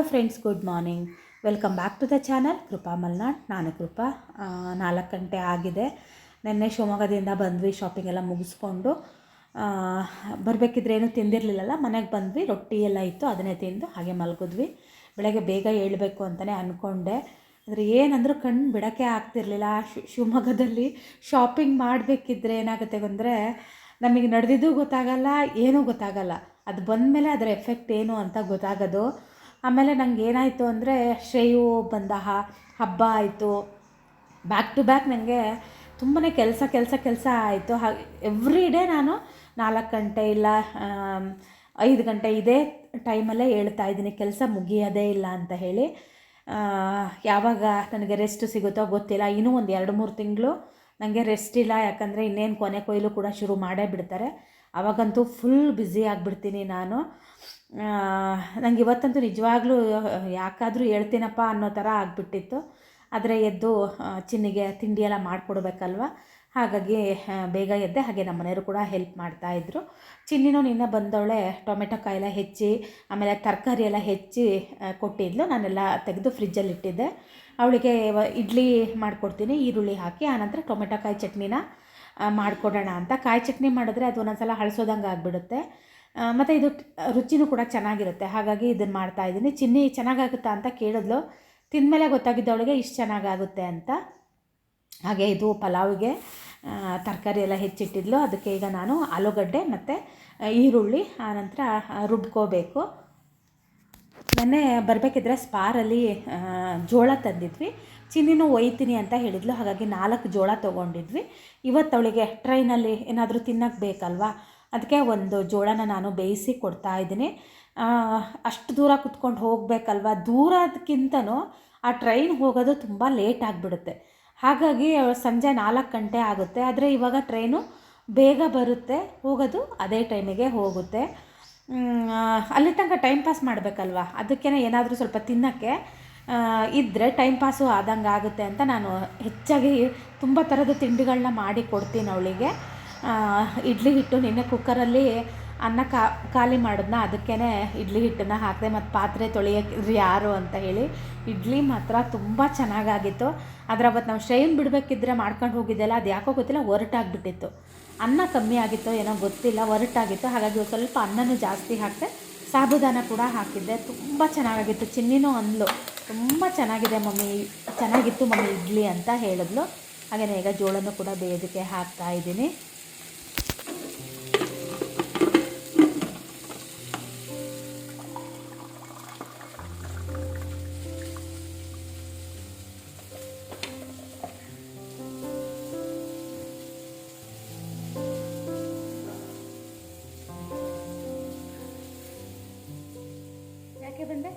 Hello friends good morning welcome back to the channel Krupa Malnad ನಾನು ಕೃಪಾ ನಾಲ್ಕು ಗಂಟೆ ಆಗಿದೆ. ನಿನ್ನೆ ಶಿವಮೊಗ್ಗದಿಂದ ಬಂದ್ವಿ ಶಾಪಿಂಗ್ ಎಲ್ಲ ಮುಗಿಸ್ಕೊಂಡು. ಬರಬೇಕಿದ್ರೆ ಏನೂ ತಿಂದಿರಲಿಲ್ಲಲ್ಲ, ಮನೆಗೆ ಬಂದ್ವಿ, ರೊಟ್ಟಿ ಎಲ್ಲ ಇತ್ತು, ಅದನ್ನೇ ತಿಂದು ಹಾಗೆ ಮಲಗಿದ್ವಿ. ಬೆಳಗ್ಗೆ ಬೇಗ ಏಳಬೇಕು ಅಂತಲೇ ಅಂದ್ಕೊಂಡೆ ಅಂದರೆ ಏನಂದರೂ ಕಣ್ಣು ಬಿಡೋಕ್ಕೆ ಆಗ್ತಿರ್ಲಿಲ್ಲ. ಶಿವಮೊಗ್ಗದಲ್ಲಿ ಶಾಪಿಂಗ್ ಮಾಡಬೇಕಿದ್ರೆ ಏನಾಗುತ್ತೆ ಅಂದರೆ, ನಮಗೆ ನಡೆದಿದ್ದು ಗೊತ್ತಾಗಲ್ಲ, ಏನೂ ಗೊತ್ತಾಗಲ್ಲ. ಅದು ಬಂದಮೇಲೆ ಅದರ ಎಫೆಕ್ಟ್ ಏನು ಅಂತ ಗೊತ್ತಾಗೋದು. ಆಮೇಲೆ ನಂಗೆ ಏನಾಯಿತು ಅಂದರೆ ಶ್ರೇಯು ಬಂದ ಹಬ್ಬ ಆಯಿತು. ಬ್ಯಾಕ್ ಟು ಬ್ಯಾಕ್ ನನಗೆ ತುಂಬಾ ಕೆಲಸ ಕೆಲಸ ಕೆಲಸ ಆಯಿತು. ಹಾಗೆ ಎವ್ರಿ ಡೇ ನಾನು ನಾಲ್ಕು ಗಂಟೆ ಇಲ್ಲ ಐದು ಗಂಟೆ ಇದೇ ಟೈಮಲ್ಲೇ ಹೇಳ್ತಾ ಇದ್ದೀನಿ, ಕೆಲಸ ಮುಗಿಯೋದೇ ಇಲ್ಲ ಅಂತ ಹೇಳಿ. ಯಾವಾಗ ನನಗೆ ರೆಸ್ಟ್ ಸಿಗುತ್ತೋ ಗೊತ್ತಿಲ್ಲ. ಇನ್ನೂ ಒಂದು ಎರಡು ಮೂರು ತಿಂಗಳು ನನಗೆ ರೆಸ್ಟ್ ಇಲ್ಲ. ಯಾಕಂದರೆ ಇನ್ನೇನು ಕೊನೆ ಕೊಯ್ಲು ಕೂಡ ಶುರು ಮಾಡೇ ಬಿಡ್ತಾರೆ. ಅವಾಗಂತೂ ಫುಲ್ ಬ್ಯುಸಿ ಆಗಿಬಿಡ್ತೀನಿ ನಾನು. ನನಗೆ ಇವತ್ತಂತೂ ನಿಜವಾಗ್ಲೂ ಯಾಕಾದರೂ ಹೇಳ್ತೀನಪ್ಪ ಅನ್ನೋ ಥರ ಆಗಿಬಿಟ್ಟಿತ್ತು. ಆದರೆ ಎದ್ದು ಚಿನ್ನಿಗೆ ತಿಂಡಿ ಎಲ್ಲ ಮಾಡಿಕೊಡ್ಬೇಕಲ್ವ? ಹಾಗಾಗಿ ಬೇಗ ಎದ್ದೆ, ಹಾಗೆ ನಮ್ಮ ಮನೆಯವರು ಕೂಡ ಹೆಲ್ಪ್ ಮಾಡ್ತಾಯಿದ್ರು ಚಿನ್ನಿನೂ ನಿನ್ನೆ ಬಂದವಳೆ ಟೊಮೆಟೊ ಕಾಯೆಲ್ಲ ಹೆಚ್ಚಿ, ಆಮೇಲೆ ತರಕಾರಿ ಎಲ್ಲ ಹೆಚ್ಚಿ ಕೊಟ್ಟಿದ್ಲು. ನಾನೆಲ್ಲ ತೆಗೆದು ಫ್ರಿಜ್ಜಲ್ಲಿ ಇಟ್ಟಿದ್ದೆ. ಅವಳಿಗೆ ಇಡ್ಲಿ ಮಾಡಿಕೊಡ್ತೀನಿ, ಈರುಳ್ಳಿ ಹಾಕಿ ಆನಂತರ ಟೊಮೆಟೊ ಕಾಯಿ ಚಟ್ನಿನ ಮಾಡಿಕೊಡೋಣ ಅಂತ. ಕಾಯಿ ಚಟ್ನಿ ಮಾಡಿದ್ರೆ ಅದು ಒಂದೊಂದ್ಸಲ ಹಳಸೋದಂಗೆ ಆಗಿಬಿಡುತ್ತೆ ಮತ್ತು ಇದು ರುಚಿನೂ ಕೂಡ ಚೆನ್ನಾಗಿರುತ್ತೆ. ಹಾಗಾಗಿ ಇದನ್ನು ಮಾಡ್ತಾ ಇದ್ದೀನಿ. ಚಿನ್ನಿ ಚೆನ್ನಾಗಾಗುತ್ತಾ ಅಂತ ಕೇಳಿದ್ಲು. ತಿಂದಮೇಲೆ ಗೊತ್ತಾಗಿದ್ದವಳಿಗೆ ಇಷ್ಟು ಚೆನ್ನಾಗಾಗುತ್ತೆ ಅಂತ. ಹಾಗೆ ಇದು ಪಲಾವಿಗೆ ತರಕಾರಿ ಎಲ್ಲ ಹೆಚ್ಚಿಟ್ಟಿದ್ಲು. ಅದಕ್ಕೆ ಈಗ ನಾನು ಆಲೂಗಡ್ಡೆ ಮತ್ತು ಈರುಳ್ಳಿ ಆನಂತರ ರುಬ್ಕೋಬೇಕು. ನೆನ್ನೆ ಬರಬೇಕಿದ್ರೆ ಸ್ಪಾರಲ್ಲಿ ಜೋಳ ತಂದಿದ್ವಿ. ಚಿನ್ನಿನೂ ಒಯ್ತೀನಿ ಅಂತ ಹೇಳಿದ್ಲು. ಹಾಗಾಗಿ ನಾಲ್ಕು ಜೋಳ ತೊಗೊಂಡಿದ್ವಿ. ಇವತ್ತು ಅವಳಿಗೆ ಟ್ರೈನಲ್ಲಿ ಏನಾದರೂ ತಿನ್ನಕ್ಕೆ ಬೇಕಲ್ವಾ? ಅದಕ್ಕೆ ಒಂದು ಜೋಳನ ನಾನು ಬೇಯಿಸಿ ಕೊಡ್ತಾ ಇದ್ದೀನಿ. ಅಷ್ಟು ದೂರ ಕುತ್ಕೊಂಡು ಹೋಗಬೇಕಲ್ವ? ದೂರದಕ್ಕಿಂತನೂ ಆ ಟ್ರೈನ್ ಹೋಗೋದು ತುಂಬ ಲೇಟ್ ಆಗಿಬಿಡುತ್ತೆ. ಹಾಗಾಗಿ ಸಂಜೆ ನಾಲ್ಕು ಗಂಟೆ ಆಗುತ್ತೆ. ಆದರೆ ಇವಾಗ ಟ್ರೈನು ಬೇಗ ಬರುತ್ತೆ. ಹೋಗೋದು ಅದೇ ಟೈಮಿಗೆ ಹೋಗುತ್ತೆ. ಅಲ್ಲಿ ತನಕ ಟೈಮ್ ಪಾಸ್ ಮಾಡಬೇಕಲ್ವ? ಅದಕ್ಕೇ ಏನಾದರೂ ಸ್ವಲ್ಪ ತಿನ್ನೋಕ್ಕೆ ಇದ್ದರೆ ಟೈಮ್ ಪಾಸು ಆದಂಗೆ ಆಗುತ್ತೆ ಅಂತ ನಾನು ಹೆಚ್ಚಾಗಿ ತುಂಬ ಥರದ ತಿಂಡಿಗಳನ್ನ ಮಾಡಿ ಕೊಡ್ತೀನಿ ಅವಳಿಗೆ. ಇಡ್ಲಿ ಹಿಟ್ಟು ನಿನ್ನೆ ಕುಕ್ಕರಲ್ಲಿ ಅನ್ನ ಕಾ, ಖಾಲಿ ಮಾಡಿದ್ನ ಅದಕ್ಕೇ ಇಡ್ಲಿ ಹಿಟ್ಟನ್ನು ಹಾಕಿದೆ ಮತ್ತು ಪಾತ್ರೆ ತೊಳೆಯೋಕೆ ಯಾರು ಅಂತ ಹೇಳಿ, ಇಡ್ಲಿ ಮಾತ್ರ ತುಂಬ ಚೆನ್ನಾಗಾಗಿತ್ತು. ಆದರೆ ಅವತ್ತು ನಾವು ಶ್ರೇಯನ್ ಬಿಡಬೇಕಿದ್ರೆ ಮಾಡ್ಕೊಂಡು ಹೋಗಿದ್ದೆಲ್ಲ, ಅದು ಯಾಕೋ ಗೊತ್ತಿಲ್ಲ, ಒರಟಾಗ್ಬಿಟ್ಟಿತ್ತು. ಅನ್ನ ಕಮ್ಮಿ ಆಗಿತ್ತು ಏನೋ ಗೊತ್ತಿಲ್ಲ, ಒರಟಾಗಿತ್ತು. ಹಾಗಾಗಿ ಸ್ವಲ್ಪ ಅನ್ನನೂ ಜಾಸ್ತಿ ಹಾಕಿದೆ, ಸಾಬುದಾನ ಕೂಡ ಹಾಕಿದ್ದೆ. ತುಂಬ ಚೆನ್ನಾಗಿತ್ತು ಚಿನ್ನಿನೂ ಅಂದ್ಲು, ತುಂಬ ಚೆನ್ನಾಗಿದೆ ಮಮ್ಮಿ, ಚೆನ್ನಾಗಿತ್ತು ಮಮ್ಮಿ ಇಡ್ಲಿ ಅಂತ ಹೇಳಿದ್ಲು. ಹಾಗೆಯೇ ಈಗ ಜೋಳನೂ ಕೂಡ ಬೇಯೋದಕ್ಕೆ ಹಾಕ್ತಾ ಇದ್ದೀನಿ. ಬಂದೆ?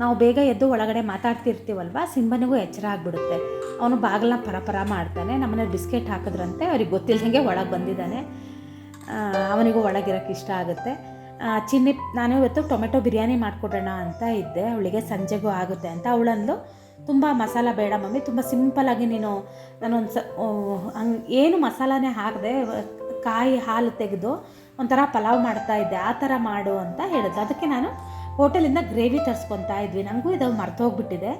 ನಾವು ಬೇಗ ಎದ್ದು ಒಳಗಡೆ ಮಾತಾಡ್ತಿರ್ತೀವಲ್ವ? ಸಿಂಬನಿಗೂ ಎಚ್ಚರ ಆಗಿಬಿಡುತ್ತೆ. ಅವನು ಬಾಗಿಲನ್ನ ಪರಪರ ಮಾಡ್ತಾನೆ. ನಮ್ಮನೆ ಬಿಸ್ಕೆಟ್ ಹಾಕಿದ್ರಂತೆ. ಅವ್ರಿಗೆ ಗೊತ್ತಿಲ್ಲದಂಗೆ ಒಳಗೆ ಬಂದಿದ್ದಾನೆ. ಅವನಿಗೂ ಒಳಗಿರೋಕ್ಕೆ ಇಷ್ಟ ಆಗುತ್ತೆ. ಚಿನ್ನಿ, ನಾನು ಇವತ್ತು ಟೊಮೆಟೊ ಬಿರಿಯಾನಿ ಮಾಡಿಕೊಡೋಣ ಅಂತ ಇದ್ದೆ. ಅವಳಿಗೆ ಸಂಜೆಗೂ ಆಗುತ್ತೆ ಅಂತ. ಅವಳಂದು ತುಂಬ ಮಸಾಲ ಬೇಡ ಮಮ್ಮಿ. ತುಂಬ ಸಿಂಪಲಾಗಿ ನೀನು ನಾನೊಂದು ಸ ಏನು ಮಸಾಲಾನೇ ಹಾಕದೆ ಕಾಯಿ ಹಾಲು ತೆಗೆದು ಒಂಥರ ಪಲಾವ್ ಮಾಡ್ತಾ ಇದ್ದೆ, ಆ ಥರ ಮಾಡು ಅಂತ ಹೇಳಿದ್ಲು. ಅದಕ್ಕೆ ನಾನು ಹೋಟೆಲಿಂದ ಗ್ರೇವಿ ತರಿಸ್ಕೊತಾ ಇದ್ವಿ. ನನಗೂ ಇದು ಮರ್ತೋಗ್ಬಿಟ್ಟಿದೆ.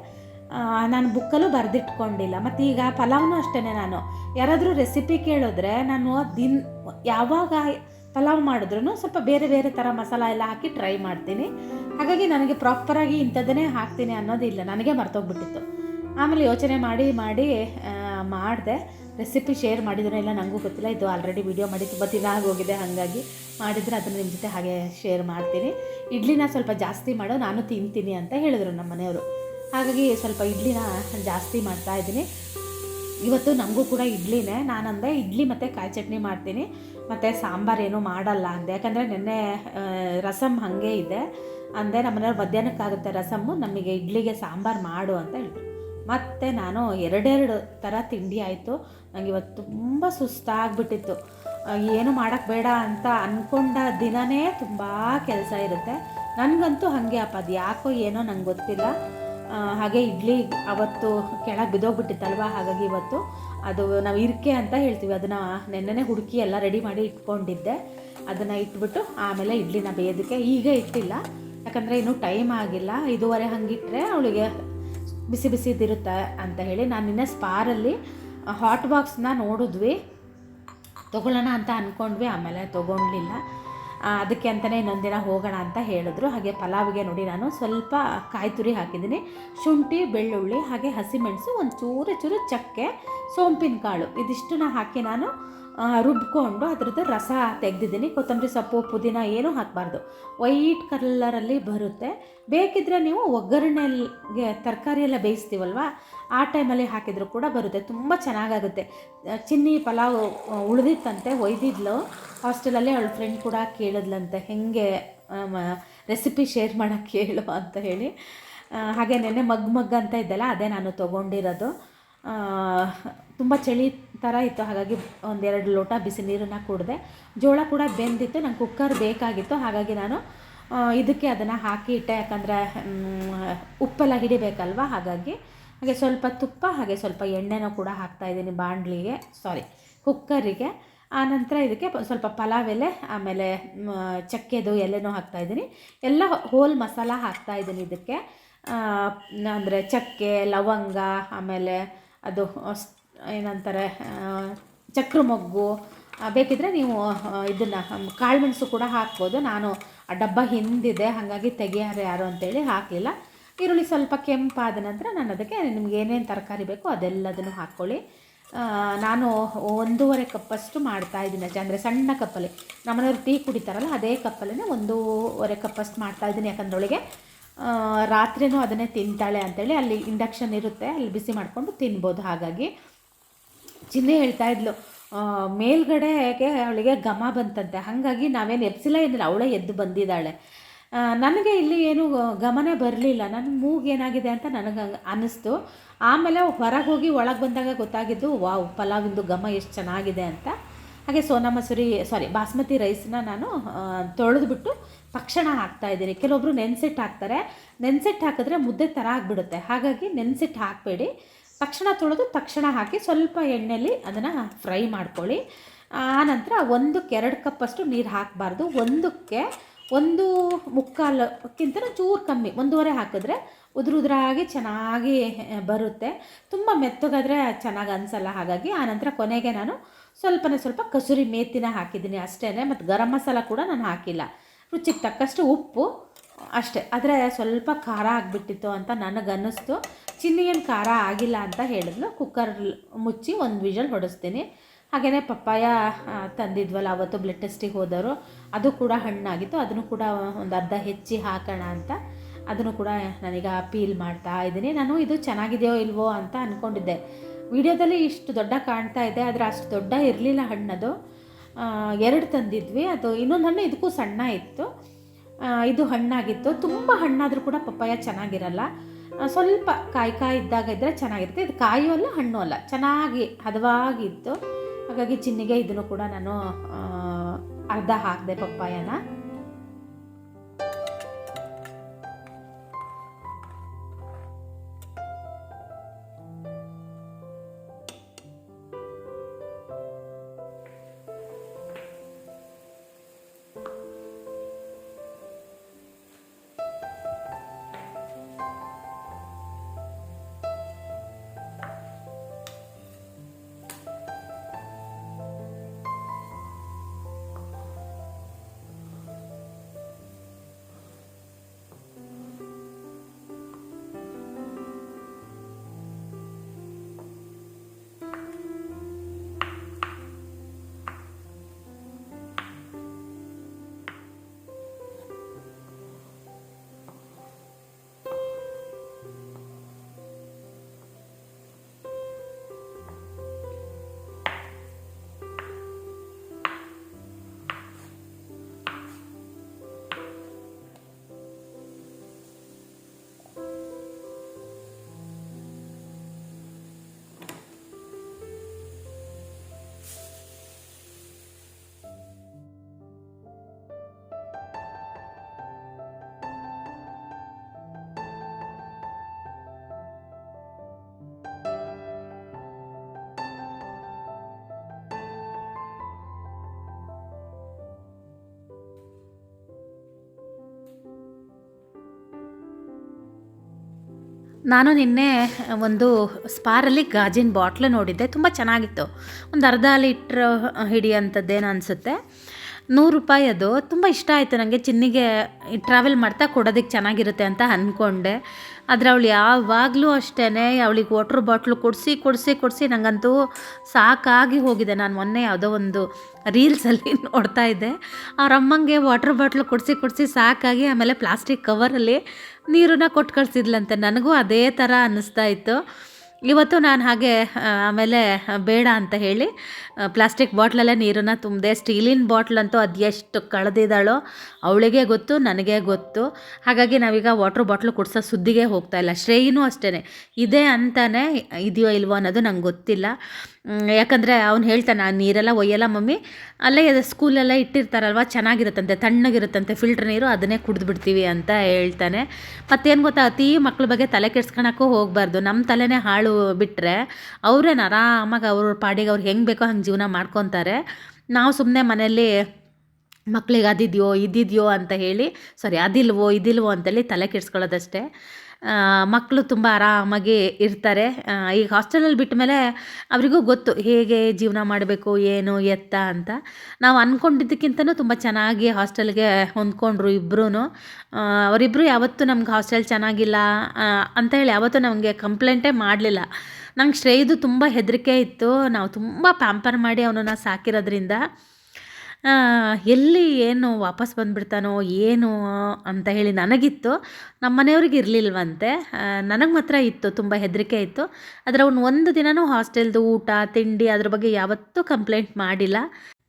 ನಾನು ಬುಕ್ಕಲ್ಲೂ ಬರೆದಿಟ್ಕೊಂಡಿಲ್ಲ. ಮತ್ತು ಈಗ ಪಲಾವ್ನೂ ಅಷ್ಟೇ ನಾನು. ಯಾರಾದರೂ ರೆಸಿಪಿ ಕೇಳಿದ್ರೆ ನಾನು ದಿನ, ಯಾವಾಗ ಪಲಾವ್ ಮಾಡಿದ್ರು ಸ್ವಲ್ಪ ಬೇರೆ ಬೇರೆ ಥರ ಮಸಾಲ ಎಲ್ಲ ಹಾಕಿ ಟ್ರೈ ಮಾಡ್ತೀನಿ. ಹಾಗಾಗಿ ನನಗೆ ಪ್ರಾಪರಾಗಿ ಇಂಥದ್ದನ್ನೇ ಹಾಕ್ತೀನಿ ಅನ್ನೋದಿಲ್ಲ. ನನಗೆ ಮರ್ತೋಗ್ಬಿಟ್ಟಿತ್ತು. ಆಮೇಲೆ ಯೋಚನೆ ಮಾಡಿ ಮಾಡಿ ಮಾಡಿದೆ. ರೆಸಿಪಿ ಶೇರ್ ಮಾಡಿದ್ರೆ ಇಲ್ಲ ನನಗೂ ಗೊತ್ತಿಲ್ಲ, ಇದು ಆಲ್ರೆಡಿ ವಿಡಿಯೋ ಮಾಡಿ ತುಂಬ ದಿನ ಆಗೋಗಿದೆ ಹಾಗಾಗಿ ಮಾಡಿದರೆ ಅದನ್ನು ನಿಮ್ಮ ಜೊತೆ ಹಾಗೆ ಶೇರ್ ಮಾಡ್ತೀನಿ. ಇಡ್ಲಿನ ಸ್ವಲ್ಪ ಜಾಸ್ತಿ ಮಾಡೋ, ನಾನು ತಿಂತೀನಿ ಅಂತ ಹೇಳಿದರು ನಮ್ಮ ಮನೆಯವರು. ಹಾಗಾಗಿ ಸ್ವಲ್ಪ ಇಡ್ಲಿನ ಜಾಸ್ತಿ ಮಾಡ್ತಾ ಇದ್ದೀನಿ. ಇವತ್ತು ನನಗೂ ಕೂಡ ಇಡ್ಲಿನೇ. ನಾನಂದೆ ಇಡ್ಲಿ ಮತ್ತು ಕಾಯಿ ಚಟ್ನಿ ಮಾಡ್ತೀನಿ. ಮತ್ತು ಸಾಂಬಾರು ಏನೂ ಮಾಡಲ್ಲ ಅಂದೆ. ಯಾಕಂದರೆ ನಿನ್ನೆ ರಸಮ್ ಹಾಗೆ ಇದೆ. ಅಂದೆ ನಮ್ಮನೆಯವ್ರು ಮಧ್ಯಾಹ್ನಕ್ಕಾಗುತ್ತೆ ರಸಮ್ಮು, ನಮಗೆ ಇಡ್ಲಿಗೆ ಸಾಂಬಾರು ಮಾಡು ಅಂತ ಹೇಳಿದ್ರು. ಮತ್ತು ನಾನು ಎರಡೆರಡು ಥರ ತಿಂಡಿ ಆಯಿತು. ನನಗೆ ಇವತ್ತು ತುಂಬ ಸುಸ್ತಾಗ್ಬಿಟ್ಟಿತ್ತು. ಏನು ಮಾಡೋಕ್ಕೆ ಬೇಡ ಅಂತ ಅಂದ್ಕೊಂಡ ದಿನವೇ ತುಂಬ ಕೆಲಸ ಇರುತ್ತೆ. ನನಗಂತೂ ಹಾಗೆ ಅಪ್ಪ, ಅದು ಯಾಕೋ ಏನೋ ನಂಗೆ ಗೊತ್ತಿಲ್ಲ. ಹಾಗೆ ಇಡ್ಲಿ ಅವತ್ತು ಕೆಳಗೆ ಬಿದ್ದೋಗ್ಬಿಟ್ಟಿತ್ತಲ್ವ? ಹಾಗಾಗಿ ಇವತ್ತು ಅದು ನಾವು ಇರ್ಕೆ ಅಂತ ಹೇಳ್ತೀವಿ. ಅದನ್ನು ನೆನ್ನೆನೇ ಹುಡುಕಿ ಎಲ್ಲ ರೆಡಿ ಮಾಡಿ ಇಟ್ಕೊಂಡಿದ್ದೆ. ಅದನ್ನು ಇಟ್ಬಿಟ್ಟು ಆಮೇಲೆ ಇಡ್ಲಿನ ಬೇಯೋದಕ್ಕೆ ಈಗ ಇಟ್ಟಿಲ್ಲ. ಯಾಕಂದರೆ ಇನ್ನೂ ಟೈಮ್ ಆಗಿಲ್ಲ. ಇದುವರೆ ಹಂಗಿಟ್ರೆ ಅವಳಿಗೆ ಬಿಸಿ ಬಿಸಿದಿರುತ್ತೆ ಅಂತ ಹೇಳಿ ನಾನು ನಿನ್ನೆ ಸ್ಪಾರಲ್ಲಿ ಹಾಟ್ ಬಾಕ್ಸ್ನ ನೋಡಿದ್ವಿ. ತೊಗೊಳ್ಳೋಣ ಅಂತ ಅಂದ್ಕೊಂಡ್ವಿ ಆಮೇಲೆ ತೊಗೊಳ್ಲಿಲ್ಲ ಆ, ಅದಕ್ಕೆ ಅಂತಲೇ ಇನ್ನೊಂದಿನ ಹೋಗೋಣ ಅಂತ ಹೇಳಿದ್ರು. ಹಾಗೆ ಪಲಾವಿಗೆ ನೋಡಿ ನಾನು ಸ್ವಲ್ಪ ಕಾಯಿ ತುರಿ ಹಾಕಿದ್ದೀನಿ. ಶುಂಠಿ, ಬೆಳ್ಳುಳ್ಳಿ, ಹಾಗೆ ಹಸಿಮೆಣಸು, ಒಂದು ಚೂರು ಚೂರು ಚಕ್ಕೆ, ಸೋಂಪಿನ ಕಾಳು. ಇದಿಷ್ಟನ್ನ ಹಾಕಿ ನಾನು ರುಬ್ಕೊಂಡು ಅದ್ರದ್ದು ರಸ ತೆಗೆದಿದ್ದೀನಿ. ಕೊತ್ತಂಬರಿ ಸೊಪ್ಪು, ಪುದೀನ ಏನೂ ಹಾಕಬಾರ್ದು. ವೈಟ್ ಕಲರಲ್ಲಿ ಬರುತ್ತೆ. ಬೇಕಿದ್ರೆ ನೀವು ಒಗ್ಗರಣೆಗೆ ತರಕಾರಿ ಎಲ್ಲ ಬೇಯಿಸ್ತೀವಲ್ವ? ಆ ಟೈಮಲ್ಲಿ ಹಾಕಿದರೂ ಕೂಡ ಬರುತ್ತೆ. ತುಂಬ ಚೆನ್ನಾಗಾಗುತ್ತೆ. ಚಿನ್ನಿ ಪಲಾವ್ ಉಳಿದಿತ್ತಂತೆ, ಒಯ್ದಿದ್ಲು. ಹಾಸ್ಟೆಲಲ್ಲಿ ಅವಳ ಫ್ರೆಂಡ್ ಕೂಡ ಕೇಳಿದ್ಲಂತೆ, ಹೆಂಗೆ ರೆಸಿಪಿ ಶೇರ್ ಮಾಡೋಕ್ಕೆ ಹೇಳು ಅಂತ ಹೇಳಿ. ಹಾಗೆ ನೆನ್ನೆ ಮಗ್ ಮಗ್ ಅಂತ ಇದ್ದಲ್ಲ, ಅದೇ ನಾನು ತೊಗೊಂಡಿರೋದು. ತುಂಬ ಚಳಿ ಥರ ಇತ್ತು, ಹಾಗಾಗಿ ಒಂದೆರಡು ಲೋಟ ಬಿಸಿ ನೀರನ್ನು ಕುಡಿದೆ. ಜೋಳ ಕೂಡ ಬೆಂದಿತ್ತು, ನಂಗೆ ಕುಕ್ಕರ್ ಬೇಕಾಗಿತ್ತು, ಹಾಗಾಗಿ ನಾನು ಇದಕ್ಕೆ ಅದನ್ನು ಹಾಕಿ ಇಟ್ಟೆ. ಯಾಕಂದರೆ ಉಪ್ಪೆಲ್ಲ ಹಿಡಿಬೇಕಲ್ವ, ಹಾಗಾಗಿ ಹಾಗೆ ಸ್ವಲ್ಪ ತುಪ್ಪ, ಹಾಗೆ ಸ್ವಲ್ಪ ಎಣ್ಣೆನೂ ಕೂಡ ಹಾಕ್ತಾಯಿದ್ದೀನಿ ಬಾಣಲಿಗೆ ಸಾರಿ ಕುಕ್ಕರಿಗೆ. ಆನಂತರ ಇದಕ್ಕೆ ಸ್ವಲ್ಪ ಪಲಾವ್ ಎಲೆ, ಆಮೇಲೆ ಚಕ್ಕೆದು ಎಲೆನೂ ಹಾಕ್ತಾಯಿದ್ದೀನಿ ಎಲ್ಲ ಹೋಲ್ ಮಸಾಲ ಹಾಕ್ತಾಯಿದ್ದೀನಿ ಇದಕ್ಕೆ. ಅಂದರೆ ಚಕ್ಕೆ, ಲವಂಗ, ಆಮೇಲೆ ಅದು ಏನಂತಾರೆ ಚಕ್ರ ಮೊಗ್ಗು ಬೇಕಿದ್ದರೆ ನೀವು ಇದನ್ನು ಕಾಳುಮೆಣಸು ಕೂಡ ಹಾಕ್ಬೋದು. ನಾನು ಆ ಡಬ್ಬ ಹಿಂದಿದೆ, ಹಾಗಾಗಿ ತೆಗಿಯಾರು ಯಾರು ಅಂತೇಳಿ ಹಾಕಲಿಲ್ಲ. ಈರುಳ್ಳಿ ಸ್ವಲ್ಪ ಕೆಂಪಾದ ನಂತರ ನಾನು ಅದಕ್ಕೆ ನಿಮ್ಗೆ ಏನೇನು ತರಕಾರಿ ಬೇಕೋ ಅದೆಲ್ಲದನ್ನು ಹಾಕ್ಕೊಳ್ಳಿ ನಾನು ಒಂದೂವರೆ ಕಪ್ಪಷ್ಟು ಮಾಡ್ತಾ ಇದ್ದೀನಿ ಅಜ್ಜ, ಅಂದರೆ ಸಣ್ಣ ಕಪ್ಪಲ್ಲಿ ನಮ್ಮನೆಯವ್ರು ಟೀ ಕುಡಿತಾರಲ್ಲ, ಅದೇ ಕಪ್ಪಲ್ಲೇ ಒಂದೂವರೆ ಕಪ್ಪಷ್ಟು ಮಾಡ್ತಾ ಇದ್ದೀನಿ ಯಾಕಂದ್ರೆ ಒಳಗೆ ರಾತ್ರಿನೂ ಅದನ್ನೇ ತಿಂತಾಳೆ ಅಂತೇಳಿ ಅಲ್ಲಿ ಇಂಡಕ್ಷನ್ ಇರುತ್ತೆ, ಅಲ್ಲಿ ಬಿಸಿ ಮಾಡಿಕೊಂಡು ತಿನ್ಬೋದು ಹಾಗಾಗಿ. ಚಿನ್ನೆ ಹೇಳ್ತಾ ಇದ್ಲು ಮೇಲ್ಗಡೆಗೆ ಅವಳಿಗೆ ಘಮ ಬಂತಂತೆ. ಹಾಗಾಗಿ ನಾವೇನು ಎಬ್ಸಿಲ್ಲ ಏನಿಲ್ಲ, ಅವಳೇ ಎದ್ದು ಬಂದಿದ್ದಾಳೆ. ನನಗೆ ಇಲ್ಲಿ ಏನು ಗಮನ ಬರಲಿಲ್ಲ. ನನ್ನ ಮೂಗು ಏನಾಗಿದೆ ಅಂತ ನನಗೆ ಅನ್ನಿಸ್ತು. ಆಮೇಲೆ ಹೊರಗೆ ಹೋಗಿ ಒಳಗೆ ಬಂದಾಗ ಗೊತ್ತಾಗಿದ್ದು, ವಾವ್, ಪಲಾವಿಂದು ಘಮ ಎಷ್ಟು ಚೆನ್ನಾಗಿದೆ ಅಂತ. ಹಾಗೆ ಸೋನಾ ಮಸೂರಿ, ಸಾರಿ, ಬಾಸ್ಮತಿ ರೈಸ್ನ ನಾನು ತೊಳೆದ್ಬಿಟ್ಟು ತಕ್ಷಣ ಹಾಕ್ತಾ ಇದ್ದೀನಿ. ಕೆಲವೊಬ್ಬರು ನೆನೆಸಿಟ್ಟು ಹಾಕ್ತಾರೆ. ನೆನ್ಸಿಟ್ಟು ಹಾಕಿದ್ರೆ ಮುದ್ದೆ ಥರ ಆಗಿಬಿಡುತ್ತೆ. ಹಾಗಾಗಿ ನೆನೆಸಿಟ್ಟು ಹಾಕಬೇಡಿ. ತಕ್ಷಣ ತೊಳೆದು ತಕ್ಷಣ ಹಾಕಿ ಸ್ವಲ್ಪ ಎಣ್ಣೆಯಲ್ಲಿ ಅದನ್ನು ಫ್ರೈ ಮಾಡ್ಕೊಳ್ಳಿ. ಆನಂತರ ಒಂದಕ್ಕೆ ಎರಡು ಕಪ್ಪಷ್ಟು ನೀರು ಹಾಕಬಾರ್ದು. ಒಂದಕ್ಕೆ ಒಂದು ಮುಕ್ಕಾಲಕ್ಕಿಂತ ಚೂರು ಕಮ್ಮಿ, ಒಂದೂವರೆ ಹಾಕಿದ್ರೆ ಉದುರು ಉದುರಾಗಿ ಚೆನ್ನಾಗಿ ಬರುತ್ತೆ. ತುಂಬ ಮೆತ್ತಗಾದರೆ ಚೆನ್ನಾಗಿ ಅನಿಸಲ್ಲ. ಹಾಗಾಗಿ ಆನಂತರ ಕೊನೆಗೆ ನಾನು ಸ್ವಲ್ಪನೇ ಸ್ವಲ್ಪ ಕಸೂರಿ ಮೇತಿನ ಹಾಕಿದ್ದೀನಿ ಅಷ್ಟೇ ಮತ್ತು ಗರಂ ಮಸಾಲ ಕೂಡ ನಾನು ಹಾಕಿಲ್ಲ. ರುಚಿಗೆ ತಕ್ಕಷ್ಟು ಉಪ್ಪು ಅಷ್ಟೇ. ಆದರೆ ಸ್ವಲ್ಪ ಖಾರ ಆಗಿಬಿಟ್ಟಿತ್ತು ಅಂತ ನನಗನ್ನಿಸ್ತು. ಚಿನ್ನಿ ಏನು ಖಾರ ಆಗಿಲ್ಲ ಅಂತ ಹೇಳಿದ್ಲು. ಕುಕ್ಕರ್ ಮುಚ್ಚಿ ಒಂದು ವಿಷಲ್ ಹೊಡಿಸ್ತೀನಿ. ಹಾಗೆಯೇ ಪಪ್ಪಾಯ ತಂದಿದ್ವಲ್ಲ, ಅವತ್ತು ಬ್ಲಡ್ ಟೆಸ್ಟಿಗೆ ಹೋದವರು. ಅದು ಕೂಡ ಹಣ್ಣಾಗಿತ್ತು. ಅದನ್ನು ಕೂಡ ಒಂದು ಅರ್ಧ ಹೆಚ್ಚಿ ಹಾಕೋಣ ಅಂತ ಅದನ್ನು ಕೂಡ ನನಗೆ ಅಪೀಲ್ ಮಾಡ್ತಾ ಇದ್ದೀನಿ. ನಾನು, ಇದು ಚೆನ್ನಾಗಿದೆಯೋ ಇಲ್ವೋ ಅಂತ ಅಂದ್ಕೊಂಡಿದ್ದೆ ವಿಡಿಯೋದಲ್ಲಿ ಇಷ್ಟು ದೊಡ್ಡ ಕಾಣ್ತಾ ಇದೆ, ಆದರೆ ಅಷ್ಟು ದೊಡ್ಡ ಇರಲಿಲ್ಲ ಹಣ್ಣದು. ಎರಡು ತಂದಿದ್ವಿ. ಅದು ಇನ್ನೊಂದು ಹಣ್ಣು ಇದಕ್ಕೂ ಸಣ್ಣ ಇತ್ತು. ಇದು ಹಣ್ಣಾಗಿತ್ತು. ತುಂಬ ಹಣ್ಣಾದರೂ ಕೂಡ ಪಪ್ಪಾಯ ಚೆನ್ನಾಗಿರಲ್ಲ. ಸ್ವಲ್ಪ ಕಾಯಿ ಕಾಯಿ ಇದ್ದಾಗ ಇದ್ದರೆ ಚೆನ್ನಾಗಿರುತ್ತೆ. ಇದು ಕಾಯೂ ಅಲ್ಲ, ಹಣ್ಣು ಅಲ್ಲ. ಚೆನ್ನಾಗಿ ಹದವಾಗಿತ್ತು ಹಾಗಾಗಿ ಚಿನ್ನಿಗೆ ಇದನ್ನು ಕೂಡ ನಾನು ಅರ್ಧ ಹಾಕಿದೆ ಪಪ್ಪಾಯನ. ನಾನು ನಿನ್ನೆ ಒಂದು ಸ್ಪಾರಲ್ಲಿ ಗಾಜಿನ ಬಾಟ್ಲು ನೋಡಿದ್ದೆ. ತುಂಬ ಚೆನ್ನಾಗಿತ್ತು. ಒಂದು ಅರ್ಧ ಲೀಟ್ರ್ ಹಿಡಿಯೋಂಥದ್ದೇನು ಅನಿಸುತ್ತೆ. ನೂರು ರೂಪಾಯಿ ಅದು. ತುಂಬ ಇಷ್ಟ ಆಯಿತು ನನಗೆ ಚಿನ್ನಿಗೆ ಟ್ರಾವೆಲ್ ಮಾಡ್ತಾ ಕೊಡೋದಕ್ಕೆ ಚೆನ್ನಾಗಿರುತ್ತೆ ಅಂತ ಅಂದ್ಕೊಂಡೆ ಆದರೆ ಅವಳು ಯಾವಾಗಲೂ ಅಷ್ಟೇ ಅವಳಿಗೆ ವಾಟ್ರ್ ಬಾಟ್ಲು ಕೊಡಿಸಿ ಕೊಡಿಸಿ ಕೊಡಿಸಿ ನನಗಂತೂ ಸಾಕಾಗಿ ಹೋಗಿದೆ. ನಾನು ಮೊನ್ನೆ ಯಾವುದೋ ಒಂದು ರೀಲ್ಸಲ್ಲಿ ನೋಡ್ತಾ ಇದ್ದೆ. ಅವ್ರ ಅಮ್ಮಂಗೆ ವಾಟ್ರ್ ಬಾಟ್ಲು ಕೊಡಿಸಿ ಕೊಡಿಸಿ ಸಾಕಾಗಿ ಆಮೇಲೆ ಪ್ಲಾಸ್ಟಿಕ್ ಕವರಲ್ಲಿ ನೀರನ್ನ ಕೊಟ್ಟು ಕಳಿಸಿದ್ಲಂತೆ. ನನಗೂ ಅದೇ ಥರ ಅನ್ನಿಸ್ತಾ ಇತ್ತು. ಇವತ್ತು ನಾನು ಹಾಗೆ ಆಮೇಲೆ ಬೇಡ ಅಂತ ಹೇಳಿ ಪ್ಲಾಸ್ಟಿಕ್ ಬಾಟ್ಲಲ್ಲೇ ನೀರನ್ನು ತುಂಬಿದೆ, ಸ್ಟೀಲಿನ ಬಾಟ್ಲಂತೂ ಅದು ಎಷ್ಟು ಕಳೆದಿದ್ದಾಳೋ ಅವಳಿಗೆ ಗೊತ್ತು, ನನಗೆ ಗೊತ್ತು. ಹಾಗಾಗಿ ನಾವೀಗ ವಾಟ್ರ್ ಬಾಟ್ಲು ಕುಡ್ಸೋ ಸುದ್ದಿಗೆ ಹೋಗ್ತಾ ಇಲ್ಲ. ಶ್ರೇಯಿನೂ ಅಷ್ಟೇ ಇದೆ ಅಂತಲೇ ಇದೆಯೋ ಇಲ್ವೋ ಅನ್ನೋದು ನಂಗೆ ಗೊತ್ತಿಲ್ಲ. ಯಾಕಂದರೆ ಅವ್ನು ಹೇಳ್ತಾನೆ, ಆ ನೀರೆಲ್ಲ ಒಯ್ಯಲ್ಲ ಮಮ್ಮಿ. ಅಲ್ಲೇ ಸ್ಕೂಲೆಲ್ಲ ಇಟ್ಟಿರ್ತಾರಲ್ವ, ಚೆನ್ನಾಗಿರುತ್ತಂತೆ, ತಣ್ಣಗಿರುತ್ತಂತೆ ಫಿಲ್ಟ್ರ್ ನೀರು, ಅದನ್ನೇ ಕುಡಿದ್ಬಿಡ್ತೀವಿ ಅಂತ ಹೇಳ್ತಾನೆ. ಮತ್ತೇನು ಗೊತ್ತಾ, ಅತಿ ಮಕ್ಳ ಬಗ್ಗೆ ತಲೆ ಕೆಡ್ಸ್ಕೊಳಕ್ಕೂ ಹೋಗಬಾರ್ದು. ನಮ್ಮ ತಲೆನೇ ಹಾಳು ಬಿಟ್ಟರೆ ಅವ್ರೇನು ಆರಾಮಾಗಿ ಅವ್ರ ಪಾಡಿಗೆ ಅವ್ರು ಹೆಂಗೆ ಬೇಕೋ ಹಂಗೆ ಜೀವನ ಮಾಡ್ಕೊತಾರೆ. ನಾವು ಸುಮ್ಮನೆ ಮನೆಯಲ್ಲಿ ಮಕ್ಳಿಗೆ ಅದಿದೆಯೋ ಇದಿದೆಯೋ ಅಂತ ಹೇಳಿ, ಸಾರಿ, ಅದಿಲ್ವೋ, ಇದಿಲ್ವೋ ಅಂತೇಳಿ ತಲೆ ಕೆಡ್ಸ್ಕೊಳ್ಳೋದಷ್ಟೇ. ಮಕ್ಕಳು ತುಂಬ ಆರಾಮಾಗಿ ಇರ್ತಾರೆ. ಈಗ ಹಾಸ್ಟೆಲಲ್ಲಿ ಬಿಟ್ಟ ಮೇಲೆ ಅವರಿಗೂ ಗೊತ್ತು ಹೇಗೆ ಜೀವನ ಮಾಡಬೇಕು, ಏನು, ಎತ್ತ ಅಂತ. ನಾವು ಅಂದ್ಕೊಂಡಿದ್ದಕ್ಕಿಂತನೂ ತುಂಬ ಚೆನ್ನಾಗಿ ಹಾಸ್ಟೆಲ್ಗೆ ಹೊಂದ್ಕೊಂಡ್ರು ಇಬ್ಬರೂ ಅವರಿಬ್ಬರು ಯಾವತ್ತೂ ನಮ್ಗೆ ಹಾಸ್ಟೆಲ್ ಚೆನ್ನಾಗಿಲ್ಲ ಅಂತ ಹೇಳಿ ಯಾವತ್ತೂ ನಮಗೆ ಕಂಪ್ಲೇಂಟೇ ಮಾಡಲಿಲ್ಲ. ನಂಗೆ ಶ್ರೇಯ್ದು ತುಂಬ ಹೆದರಿಕೆ ಇತ್ತು. ನಾವು ತುಂಬ ಪ್ಯಾಂಪರ್ ಮಾಡಿ ಅವನನ್ನು ಸಾಕಿರೋದ್ರಿಂದ. ಎಲ್ಲಿ ಏನು ವಾಪಸ್ ಬಂದುಬಿಡ್ತಾನೋ ಏನು ಅಂತ ಹೇಳಿ ನನಗಿತ್ತು. ನಮ್ಮ ಮನೆಯವ್ರಿಗೆ ಇರಲಿಲ್ವಂತೆ. ನನಗೆ ಮಾತ್ರ ಇತ್ತು, ತುಂಬ ಹೆದರಿಕೆ ಇತ್ತು. ಆದರೆ ಅವ್ನು ಒಂದು ದಿನವೂ ಹಾಸ್ಟೆಲ್ದು ಊಟ, ತಿಂಡಿ ಅದ್ರ ಬಗ್ಗೆ ಯಾವತ್ತೂ ಕಂಪ್ಲೇಂಟ್ ಮಾಡಿಲ್ಲ.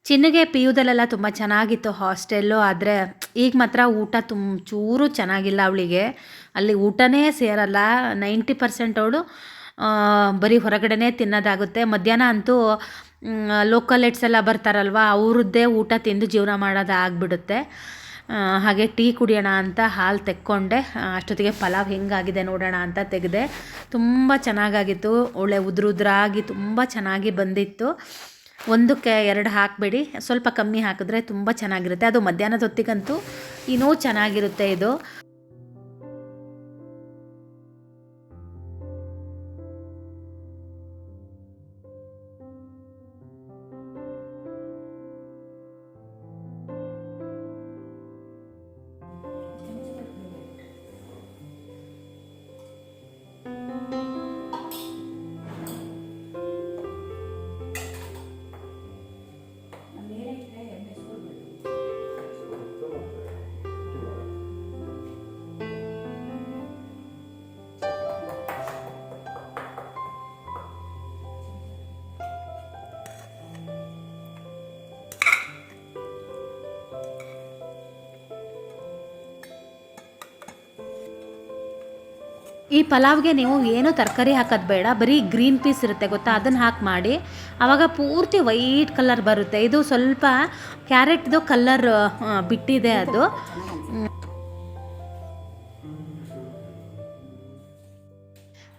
ಚಿನ್ನಗೆ ಪಿ ಯುದಲ್ಲೆಲ್ಲ ತುಂಬ ಚೆನ್ನಾಗಿತ್ತು ಹಾಸ್ಟೆಲ್ಲು, ಆದರೆ ಈಗ ಮಾತ್ರ ಊಟ ತುಂಬ ಚೂರು ಚೆನ್ನಾಗಿಲ್ಲ ಅವಳಿಗೆ. ಅಲ್ಲಿ ಊಟನೇ ಸೇರಲ್ಲ. ನೈಂಟಿ ಪರ್ಸೆಂಟ್ ಅವಳು ಬರೀ ಹೊರಗಡೆನೇ ತಿನ್ನೋದಾಗುತ್ತೆ. ಮಧ್ಯಾಹ್ನ ಅಂತೂ ಲೋಕಲ್ ಏಟ್ಸ್ ಎಲ್ಲ ಬರ್ತಾರಲ್ವ, ಅವ್ರದ್ದೇ ಊಟ ತಿಂದು ಜೀವನ ಮಾಡೋದು ಆಗಿಬಿಡುತ್ತೆ. ಹಾಗೆ ಟೀ ಕುಡಿಯೋಣ ಅಂತ ಹಾಲು ತೆಕ್ಕೊಂಡೆ. ಅಷ್ಟೊತ್ತಿಗೆ ಪಲಾವ್ ಹೆಂಗಾಗಿದೆ ನೋಡೋಣ ಅಂತ ತೆಗೆದೆ. ತುಂಬ ಚೆನ್ನಾಗಾಗಿತ್ತು. ಒಳ್ಳೆ ಉದ್ರ ಉದ್ರಾಗಿ ತುಂಬ ಚೆನ್ನಾಗಿ ಬಂದಿತ್ತು. ಒಂದಕ್ಕೆ ಎರಡು ಹಾಕಬೇಡಿ. ಸ್ವಲ್ಪ ಕಮ್ಮಿ ಹಾಕಿದ್ರೆ ತುಂಬ ಚೆನ್ನಾಗಿರುತ್ತೆ. ಅದು ಮಧ್ಯಾಹ್ನದ ಹೊತ್ತಿಗಂತೂ ಇನ್ನೂ ಚೆನ್ನಾಗಿರುತ್ತೆ ಇದು. ಈ ಪಲಾವ್ಗೆ ನೀವು ಏನೂ ತರಕಾರಿ ಹಾಕೋದು ಬೇಡ, ಬರೀ ಗ್ರೀನ್ ಪೀಸ್ ಇರುತ್ತೆ ಗೊತ್ತಾ? ಅದನ್ನು ಹಾಕಿ ಮಾಡಿ. ಆವಾಗ ಪೂರ್ತಿ ವೈಟ್ ಕಲರ್ ಬರುತ್ತೆ. ಇದು ಸ್ವಲ್ಪ ಕ್ಯಾರೆಟ್ದು ಕಲ್ಲರ್ ಬಿಟ್ಟಿದೆ ಅದು.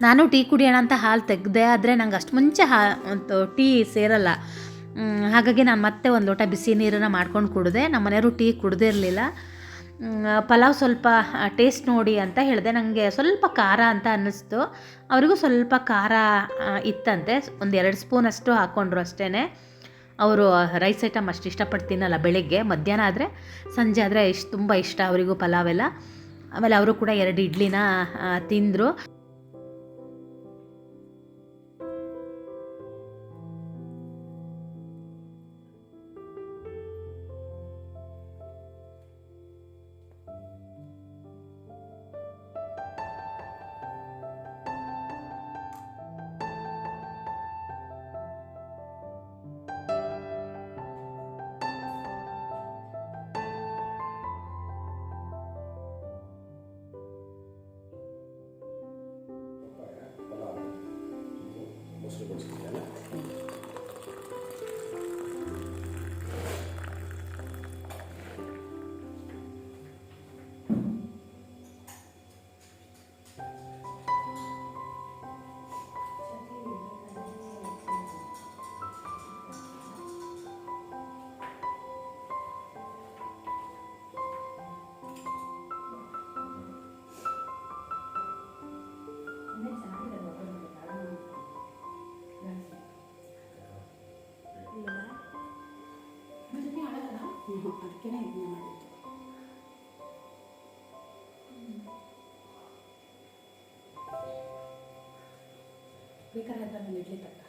ನಾನು ಟೀ ಕುಡಿಯೋಣ ಅಂತ ಹಾಲು ತೆಗೆದೆ ಆದರೆ ನಂಗೆ ಅಷ್ಟು ಮುಂಚೆ ಹಾ ಟೀ ಸೇರಲ್ಲ. ಹಾಗಾಗಿ ನಾನು ಮತ್ತೆ ಒಂದು ಲೋಟ ಬಿಸಿ ನೀರನ್ನು ಮಾಡ್ಕೊಂಡು ಕುಡಿದೆ. ನಮ್ಮ ಮನೆಯವರು ಟೀ ಕುಡ್ದಿರಲಿಲ್ಲ. ಪಲಾವ್ ಸ್ವಲ್ಪ ಟೇಸ್ಟ್ ನೋಡಿ ಅಂತ ಹೇಳಿದೆ. ನನಗೆ ಸ್ವಲ್ಪ ಖಾರ ಅಂತ ಅನ್ನಿಸ್ತು. ಅವರಿಗೂ ಸ್ವಲ್ಪ ಖಾರ ಇತ್ತಂತೆ. ಒಂದು ಎರಡು ಸ್ಪೂನ್ ಅಷ್ಟು ಹಾಕ್ಕೊಂಡ್ರು ಅಷ್ಟೇ ಅವರು ರೈಸ್ ಐಟಮ್ ಅಷ್ಟು ಇಷ್ಟಪಟ್ಟು ತಿನ್ನಲ್ಲ ಬೆಳಿಗ್ಗೆ. ಮಧ್ಯಾಹ್ನ ಆದರೆ, ಸಂಜೆ ಆದರೆ ಇಷ್ಟು, ತುಂಬ ಇಷ್ಟ ಅವರಿಗೂ ಪಲಾವೆಲ್ಲ. ಆಮೇಲೆ ಅವರು ಕೂಡ ಎರಡು ಇಡ್ಲಿನ ತಿಂದರು. ಅದಕ್ಕೆ ಇದನ್ನ ಮಾಡಿದ್ದು. ಬೇಕಾದ್ರೆ ಇಡ್ಲಿ ತಕ್ಕ.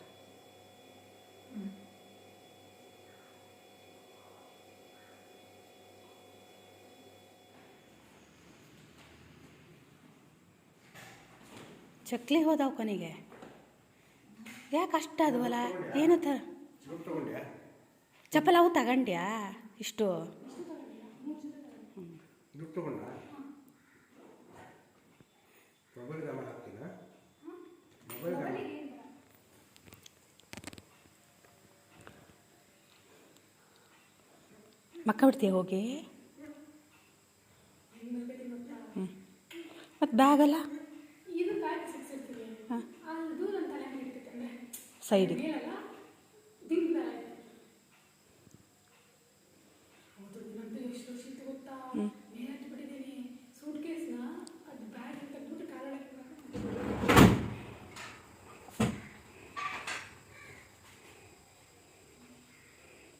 ಚಕ್ಲಿ ಹೋದಾವ ಕೊನೆಗೆ. ಯಾಕೆ ಅಷ್ಟ ಅದವಲ್ಲ ಏನು ತ ಚಪ್ಪಲ ಅವು ತಗೊಂಡ್ಯಾ? ಇಷ್ಟು. ಮಕ್ಕ ಬಿಡ್ತೀಯ ಹೋಗಿ? ಮತ್ತು ಬ್ಯಾಗಲ್ಲ ಹಾಂ. ಸೈಡಿಗೆ ಮೇಲಲ್ಲ ದಿಂಗ ಹೌದು ನಂತರ ಎಷ್ಟು ವರ್ಷ ಇತ್ತು ಗೊತ್ತಾ ಮೇಲೆ ಹತ್ತಿಬಿಟ್ಟಿದ್ದೀನಿ ಸೂಟ್ ಕೇಸ್ನ ಅದು ಬ್ಯಾಗ್ ತೆಗೆದ್ಬಿಟ್ಟು ಕಾಲೊಳಗೆ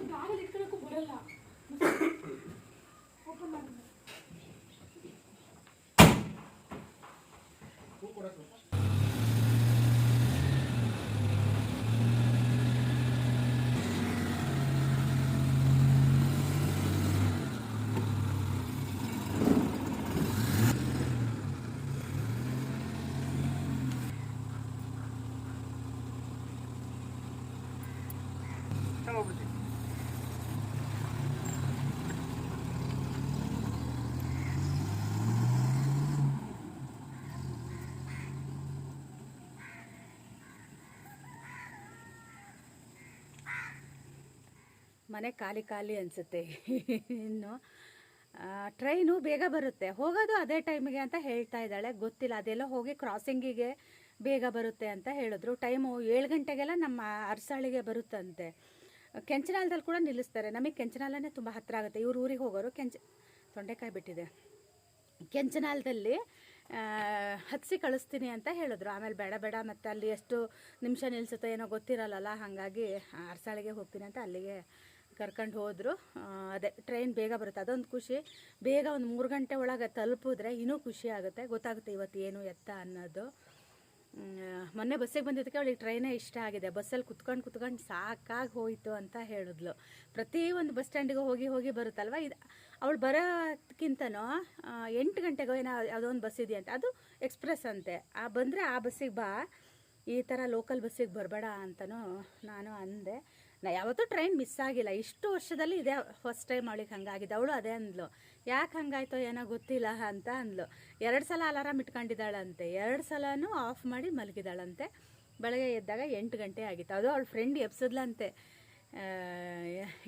ಬ್ಯಾಗಲ್ಲಿ ಇಟ್ಕೊಳ್ಳೋಕ್ಕೂ ಬರಲ್ಲ ಓಪನ್ ಮಾಡಿ ಮನೆ ಖಾಲಿ ಖಾಲಿ ಅನಿಸುತ್ತೆ. ಇನ್ನು ಟ್ರೈನು ಬೇಗ ಬರುತ್ತೆ. ಹೋಗೋದು ಅದೇ ಟೈಮಿಗೆ ಅಂತ ಹೇಳ್ತಾ ಇದ್ದಾಳೆ. ಗೊತ್ತಿಲ್ಲ. ಅದೆಲ್ಲ ಹೋಗಿ ಕ್ರಾಸಿಂಗಿಗೆ ಬೇಗ ಬರುತ್ತೆ ಅಂತ ಹೇಳಿದ್ರು. ಟೈಮು ಏಳು ಗಂಟೆಗೆಲ್ಲ ನಮ್ಮ ಅರಸಾಳಿಗೆ ಬರುತ್ತಂತೆ. ಕೆಂಚನಾಲದಲ್ಲಿ ಕೂಡ ನಿಲ್ಲಿಸ್ತಾರೆ. ನಮಗೆ ಕೆಂಚನಾಲನೇ ತುಂಬ ಹತ್ತಿರ ಆಗುತ್ತೆ. ಇವ್ರ ಊರಿಗೆ ಹೋಗೋರು ಕೆಂಚ, ತೊಂಡೆಕಾಯಿ ಬಿಟ್ಟಿದೆ. ಕೆಂಚನಾಲದಲ್ಲಿ ಹತ್ಸಿ ಕಳಿಸ್ತೀನಿ ಅಂತ ಹೇಳಿದ್ರು. ಆಮೇಲೆ ಬೇಡ ಬೇಡ, ಮತ್ತು ಅಲ್ಲಿ ಎಷ್ಟು ನಿಮಿಷ ನಿಲ್ಲಿಸುತ್ತೋ ಏನೋ ಗೊತ್ತಿರಲ್ಲಲ್ಲ. ಹಾಗಾಗಿ ಅರಸಾಳಿಗೆ ಹೋಗ್ತೀನಿ ಅಂತ ಅಲ್ಲಿಗೆ ಕರ್ಕೊಂಡು ಹೋದರು. ಅದೇ ಟ್ರೈನ್ ಬೇಗ ಬರುತ್ತೆ. ಅದೊಂದು ಖುಷಿ. ಬೇಗ ಒಂದು ಮೂರು ಗಂಟೆ ಒಳಗೆ ತಲುಪಿದ್ರೆ ಇನ್ನೂ ಖುಷಿ ಆಗುತ್ತೆ. ಗೊತ್ತಾಗುತ್ತೆ ಇವತ್ತು ಏನು ಎತ್ತ ಅನ್ನೋದು. ಮೊನ್ನೆ ಬಸ್ಸಿಗೆ ಬಂದಿದ್ದಕ್ಕೆ ಅವಳಿಗೆ ಟ್ರೈನೇ ಇಷ್ಟ ಆಗಿದೆ. ಬಸ್ಸಲ್ಲಿ ಕುತ್ಕೊಂಡು ಕುತ್ಕೊಂಡು ಸಾಕಾಗಿ ಹೋಯಿತು ಅಂತ ಹೇಳಿದ್ಲು. ಪ್ರತಿ ಒಂದು ಬಸ್ ಸ್ಟ್ಯಾಂಡಿಗೆ ಹೋಗಿ ಹೋಗಿ ಬರುತ್ತಲ್ವ? ಇದು, ಅವಳು ಬರೋಕ್ಕಿಂತನೋ ಎಂಟು ಗಂಟೆಗೋ ಏನೋ ಯಾವುದೋ ಒಂದು ಬಸ್ ಇದೆಯಂತೆ ಅದು ಎಕ್ಸ್ಪ್ರೆಸ್ ಅಂತೆ. ಆ, ಬಂದರೆ ಆ ಬಸ್ಸಿಗೆ ಬಾ. ಈ ಥರ ಲೋಕಲ್ ಬಸ್ಸಿಗೆ ಬರಬೇಡ ಅಂತನೂ ನಾನು ಅಂದೆ. ನಾ ಯಾವತ್ತೂ ಟ್ರೈನ್ ಮಿಸ್ ಆಗಿಲ್ಲ. ಇಷ್ಟು ವರ್ಷದಲ್ಲಿ ಇದೇ ಫಸ್ಟ್ ಟೈಮ್ ಅವಳಿಗೆ ಹಂಗಾಗಿದೆ. ಅವಳು ಅದೇ ಅಂದ್ಲು. ಯಾಕೆ ಹಂಗಾಯ್ತೋ ಏನೋ ಗೊತ್ತಿಲ್ಲ ಅಂತ ಅಂದ್ಲು. ಎರಡು ಸಲ ಅಲಾರಾಮ್ ಇಟ್ಕೊಂಡಿದ್ದಾಳಂತೆ. ಎರಡು ಸಲನೂ ಆಫ್ ಮಾಡಿ ಮಲಗಿದಾಳಂತೆ ಬೆಳಗ್ಗೆ ಎದ್ದಾಗ ಎಂಟು ಗಂಟೆ ಆಗಿತ್ತು. ಅದು ಅವಳ ಫ್ರೆಂಡ್ ಎಬ್ಸಿದ್ಲಂತೆ.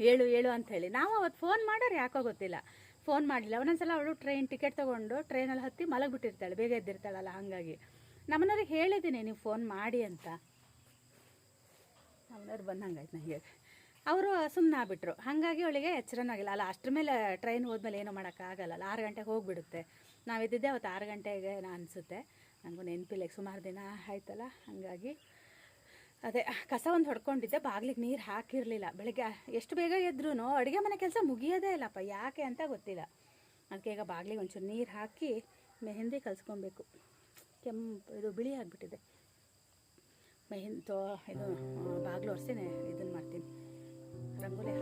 ಏಳು ಏಳು ಅಂತ ಹೇಳಿ. ನಾವು ಅವತ್ತು ಫೋನ್ ಮಾಡೋರು ಯಾಕೋ ಗೊತ್ತಿಲ್ಲ. ಫೋನ್ ಮಾಡಲಿಲ್ಲ. ಒಂದೊಂದ್ಸಲ ಅವಳು ಟ್ರೈನ್ ಟಿಕೆಟ್ ತೊಗೊಂಡು ಟ್ರೈನಲ್ಲಿ ಹತ್ತಿ ಮಲಗಿಬಿಟ್ಟಿರ್ತಾಳೆ. ಬೇಗ ಎದ್ದಿರ್ತಾಳಲ್ಲ ಹಾಗಾಗಿ. ನಮ್ಮನವ್ರಿಗೆ ಹೇಳಿದ್ದೀನಿ, ನೀವು ಫೋನ್ ಮಾಡಿ ಅಂತ. ನಮ್ಮನವ್ರು ಬಂದಂಗಾಯ್ತು ನನಗೆ ಅವರು ಸುಮ್ಮನೆ ಆಗ್ಬಿಟ್ರು. ಹಾಗಾಗಿ ಅವಳಿಗೆ ಎಚ್ಚರನಾಗಿಲ್ಲ ಅಲ್ಲ, ಅಷ್ಟ್ರ ಮೇಲೆ ಟ್ರೈನ್ ಹೋದ್ಮೇಲೆ ಏನೂ ಮಾಡೋಕ್ಕಾಗಲ್ಲ ಆರು ಗಂಟೆಗೆ ಹೋಗ್ಬಿಡುತ್ತೆ. ನಾವಿದ್ದಿದ್ದೆ ಅವತ್ತು ಆರು ಗಂಟೆಗೆ ನಾ ಅನಿಸುತ್ತೆ. ನನಗೂ ನೆನಪಿಲ್ಲ ಸುಮಾರು ದಿನ ಆಯ್ತಲ್ಲ. ಹಾಗಾಗಿ ಅದೇ, ಕಸ ಒಂದು ಹೊಡ್ಕೊಂಡಿದ್ದೆ. ಬಾಗ್ಲಿಗೆ ನೀರು ಹಾಕಿರಲಿಲ್ಲ. ಬೆಳಗ್ಗೆ ಎಷ್ಟು ಬೇಗ ಎದ್ರೂ ಅಡುಗೆ ಮನೆ ಕೆಲಸ ಮುಗಿಯೋದೇ ಇಲ್ಲಪ್ಪ. ಯಾಕೆ ಅಂತ ಗೊತ್ತಿಲ್ಲ. ಅದಕ್ಕೆ ಈಗ ಬಾಗ್ಲಿಗೆ ಒಂಚೂರು ನೀರು ಹಾಕಿ, ಮೆಹಂದಿ ಕಲಿಸ್ಕೊಬೇಕು. ಕೆಂಪು, ಇದು ಬಿಳಿ ಆಗಿಬಿಟ್ಟಿದೆ. ಮೆಹಂದಿ ಇದು ಬಾಗಿಲು ಒರೆಸಿನೇ ಇದನ್ನು ಮಾಡ್ತೀನಿ. ರಂಗೋಲಿ